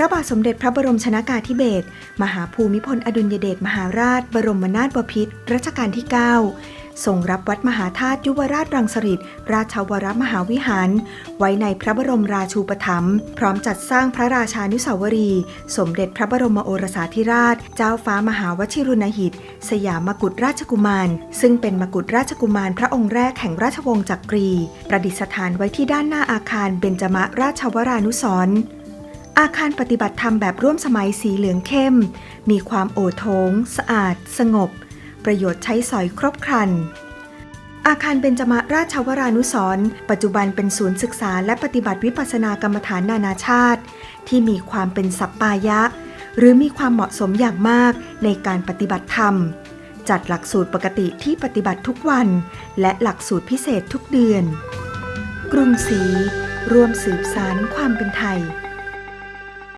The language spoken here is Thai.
ระบาทสมเด็จพระบรมชนากาธิเบศรมหาภูมิพลอดุลยเดชมหาราช บรมนาถบพิตรรัชกาลที่ 9 ทรงรับวัดมหาธาตุยุวราชรังสฤษราชวรมหาวิหาร ไว้ในพระบรมราชูปถัมภ์พร้อมจัดสร้างพระราชานุสาวรี สมเด็จพระบรมโอรสาธิราช เจ้าฟ้ามหาวชิรุณหิต สยามกุฎราชกุมาร ซึ่งเป็นมกุฎราชกุมารพระองค์แรกแห่งราชวงศ์จักรี ประดิษฐานไว้ที่ด้านหน้าอาคารเบญจมราชวรานุสร์ อาคารปฏิบัติธรรมแบบร่วมสมัยสีเหลืองเข้ม มีความโอโถงสะอาด สงบ ประโยชน์ใช้สอยครบครัน อาคารเบญจมาราชวรานุสรณ์ปัจจุบันเป็นศูนย์ศึกษาและปฏิบัติวิปัสสนากรรมฐานนานาชาติ ที่มีความเป็นสัปปายะ หรือมีความเหมาะสมอย่างมากในการปฏิบัติธรรม จัดหลักสูตรปกติที่ปฏิบัติทุกวัน และหลักสูตรพิเศษทุกเดือน กรุงศรีร่วมสืบสารความเป็นไทย